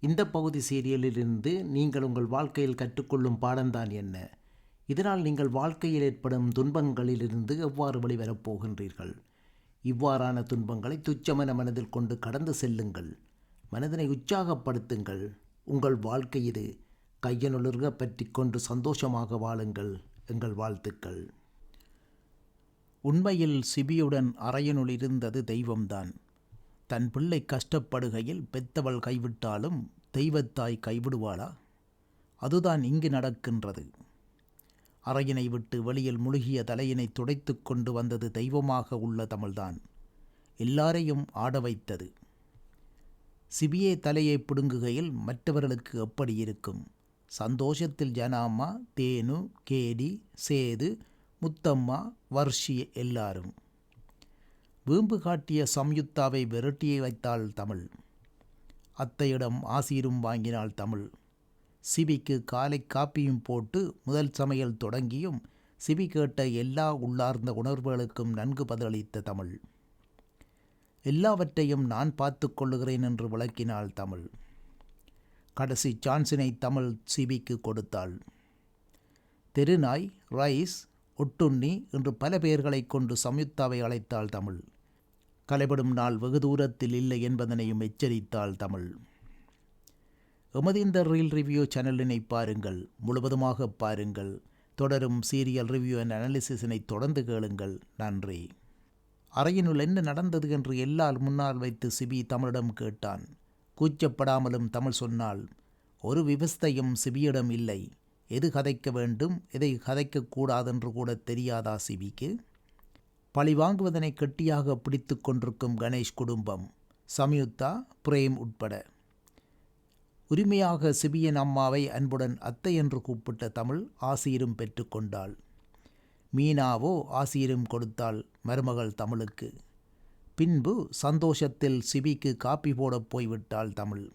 இந்த பகுதி சீரியலிலிருந்து நீங்கள் உங்கள் வாழ்க்கையில் கற்றுக்கொள்ளும் பாடம்தான் என்ன? இதனால் நீங்கள் வாழ்க்கையில் ஏற்படும் துன்பங்களிலிருந்து எவ்வாறு வெளிவரப் போகின்றீர்கள்? இவ்வாறான துன்பங்களை துச்சமென மனதில் கொண்டு கடந்து செல்லுங்கள். மனதினை உற்சாகப்படுத்துங்கள். உங்கள் வாழ்க்கை இது கையனுலர்க பற்றி கொண்டு சந்தோஷமாக வாழுங்கள். எங்கள் வாழ்த்துக்கள். உண்மையில் சிபியுடன் அறையனுள் இருந்தது தெய்வம்தான். தன் பிள்ளை கஷ்டப்படுகையில் பெத்தவள் கைவிட்டாலும் தெய்வத்தாய் கைவிடுவாளா? அதுதான் இங்கு நடக்கின்றது. அறையினை விட்டு வெளியில் முழுகிய தலையினை துடைத்து கொண்டு வந்தது தெய்வமாக உள்ள தமிழ்தான். எல்லாரையும் ஆட வைத்தது. சிபியே தலையை பிடுங்குகையில் மற்றவர்களுக்கு எப்படி இருக்கும்? சந்தோஷத்தில் ஜனாமா தேனு கேடி சேது முத்தம்மா வர்ஷி எல்லாரும். வீம்பு காட்டிய சம்யுக்தாவை விரட்டியை வைத்தாள் தமிழ். அத்தையிடம் ஆசீரும் வாங்கினாள் தமிழ். சிபிக்கு காலை காப்பியும் போட்டு முதல் சமையல் தொடங்கியும் சிபி கேட்ட எல்லா உள்ளார்ந்த உணர்வுகளுக்கும் நன்கு பதிலளித்த தமிழ். எல்லாவற்றையும் நான் பார்த்து கொள்ளுகிறேன் என்று விளக்கினாள் தமிழ். கடைசி சான்ஸினை தமிழ் சிபிக்கு கொடுத்தாள். தெருநாய் ரைஸ் ஒட்டுண்ணி என்று பல பெயர்களை கொண்டு சம்யுக்தாவை அழைத்தாள் தமிழ். கலைபடும் நாள் வெகு தூரத்தில் இல்லை என்பதனையும் எச்சரித்தாள் தமிழ். எமது இந்த ரீல் ரிவ்யூ சேனலினை பாருங்கள் முழுவதுமாக பாருங்கள். தொடரும் சீரியல் ரிவ்யூ அண்ட் அனாலிசிஸினை தொடர்ந்து கேளுங்கள். நன்றி. அறையினுள் என்ன நடந்தது என்று எல்லால் முன்னால் வைத்து சிபி தமிழிடம் கேட்டான். கூச்சப்படாமலும் தமிழ் சொன்னால் ஒரு விவஸ்தையும் சிபியிடம் இல்லை. எது கதைக்க வேண்டும்? எதை கதைக்கக்கூடாதென்று கூட தெரியாதா சிபிக்கு? பழி வாங்குவதனை கெட்டியாக பிடித்து கொண்டிருக்கும் கணேஷ் குடும்பம். சம்யுக்தா பிரேம் உட்பட. உரிமையாக சிபியன் அம்மாவை அன்புடன் அத்தை என்று கூப்பிட்ட தமிழ் ஆசீரும் பெற்றுக்கொண்டாள் மீனாவோ ஆசீரும் கொடுத்தாள் மருமகள் தமிழுக்கு. பின்பு சந்தோஷத்தில் சிபிக்கு காப்பி போடப் போய்விட்டாள் தமிழ்.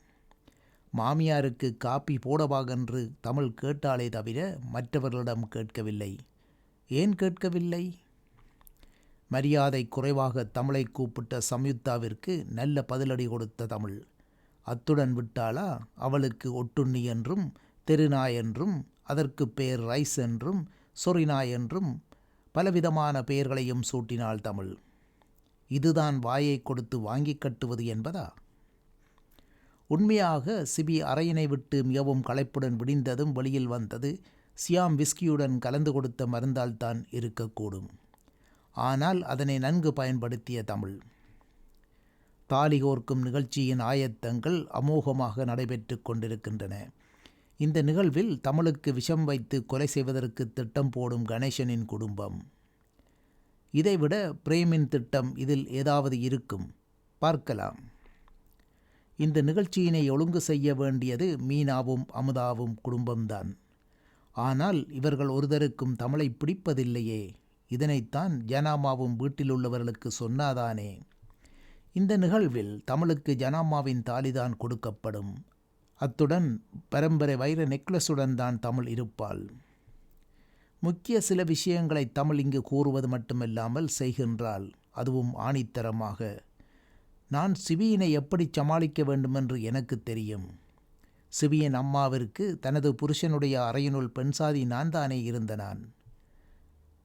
மாமியாருக்கு காப்பி போடவாகென்று தமிழ் கேட்டாலே தவிர மற்றவர்களிடம் கேட்கவில்லை. ஏன் கேட்கவில்லை? மரியாதை குறைவாக தமிழை கூப்பிட்ட சம்யுக்தாவிற்கு நல்ல பதிலடி கொடுத்த தமிழ். அத்துடன் விட்டாளா? அவளுக்கு ஒட்டுண்ணி என்றும் தெருநாய் என்றும் அதற்கு பெயர் ரைஸ் என்றும் சொரிநாய் என்றும் பலவிதமான பெயர்களையும் சூட்டினாள் தமிழ். இதுதான் வாயை கொடுத்து வாங்கி கட்டுவது என்பதா? உண்மையாக சிபி அறையினை விட்டு மிகவும் களைப்புடன் விடிந்ததும் வெளியில் வந்தது சியாம் விஸ்கியுடன் கலந்து கொடுத்த மருந்தால் தான் இருக்கக்கூடும். ஆனால் அதனை நன்கு பயன்படுத்திய தமிழ். தாலி கோர்க்கும் நிகழ்ச்சியின் ஆயத்தங்கள் அமோகமாக நடைபெற்று கொண்டிருக்கின்றன. இந்த நிகழ்வில் தமிழுக்கு விஷம் வைத்து கொலை செய்வதற்கு திட்டம் போடும் கணேசனின் குடும்பம். இதைவிட பிரேமின் திட்டம் இதில் ஏதாவது இருக்கும்? பார்க்கலாம். இந்த நிகழ்ச்சியினை ஒழுங்கு செய்ய வேண்டியது மீனாவும் அமுதாவும் குடும்பம்தான். ஆனால் இவர்கள் ஒருதருக்கும் தமிழை பிடிப்பதில்லையே. இதனைத்தான் ஜனாமாவும் வீட்டில் உள்ளவர்களுக்கு சொன்னாதானே? இந்த நிகழ்வில் தமிழுக்கு ஜனாமாவின் தாலிதான் கொடுக்கப்படும். அத்துடன் பரம்பரை வைர நெக்லஸுடன் தான் தமிழ் இருப்பாள். முக்கிய சில விஷயங்களை தமிழ் இங்கு கூறுவது மட்டுமில்லாமல் செய்கின்றாள். அதுவும் ஆணித்தரமாக. நான் சிவியினை எப்படி சமாளிக்க வேண்டுமென்று எனக்கு தெரியும். சிவியின் அம்மாவிற்கு தனது புருஷனுடைய அறையினுள் பெண்சாதி நான் தானே இருந்த நான்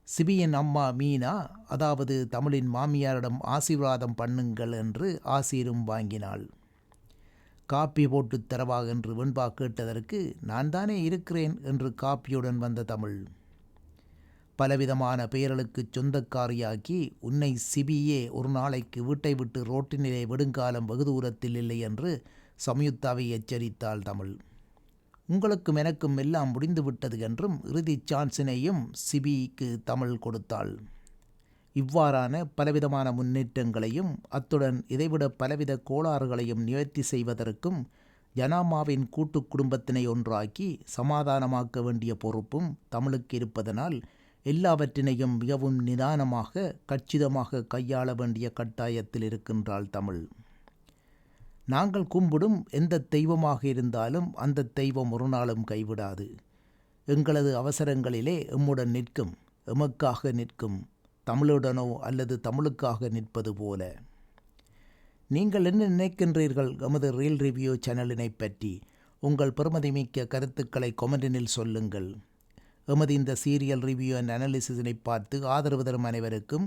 சிபியின் அம்மா மீனா அதாவது தமிழின் மாமியாரிடம் ஆசீர்வாதம் பண்ணுங்கள் என்று ஆசீரும் வாங்கினாள். காப்பி போட்டு தரவா என்று வெண்பா கேட்டதற்கு நான் தானே இருக்கிறேன் என்று காப்பியுடன் வந்த தமிழ். பலவிதமான பெயர்களுக்கு சொந்தக்காரியாக்கி உன்னை சிபியே ஒரு நாளைக்கு வீட்டை விட்டு ரோட்டினிலே வெடுங்காலம் வெகு தூரத்தில் இல்லை என்று சம்யுக்தாவை எச்சரித்தாள் தமிழ். உங்களுக்கும் எனக்கும் எல்லாம் முடிந்துவிட்டது என்றும் இறுதி சான்ஸினையும் சிபிக்கு தமிழ் கொடுத்தாள். இவ்வாறான பலவிதமான முன்னேற்றங்களையும் அத்துடன் இதைவிட பலவித கோளாறுகளையும் நிவர்த்தி செய்வதற்கும் ஜனாமாவின் கூட்டு குடும்பத்தினை ஒன்றாக்கி சமாதானமாக்க வேண்டிய பொறுப்பும் தமிழுக்கு இருப்பதனால் எல்லாவற்றினையும் மிகவும் நிதானமாக கச்சிதமாக கையாள வேண்டிய கட்டாயத்தில் இருக்கின்றாள் தமிழ். நாங்கள் கும்பிடும் எந்த தெய்வமாக இருந்தாலும் அந்த தெய்வம் ஒரு நாளும் கைவிடாது. எங்களது அவசரங்களிலே எம்முடன் நிற்கும் எமக்காக நிற்கும் தமிழுடனோ அல்லது தமிழுக்காக நிற்பது போல. நீங்கள் என்ன நினைக்கின்றீர்கள்? எமது ரீல் ரிவ்யூ சேனலினை பற்றி உங்கள் பெருமதிமிக்க கருத்துக்களை கொமெண்டினில் சொல்லுங்கள். எமது இந்த சீரியல் ரிவ்யூ அண்ட் அனாலிசிஸினை பார்த்து ஆதரவு தரும் அனைவருக்கும்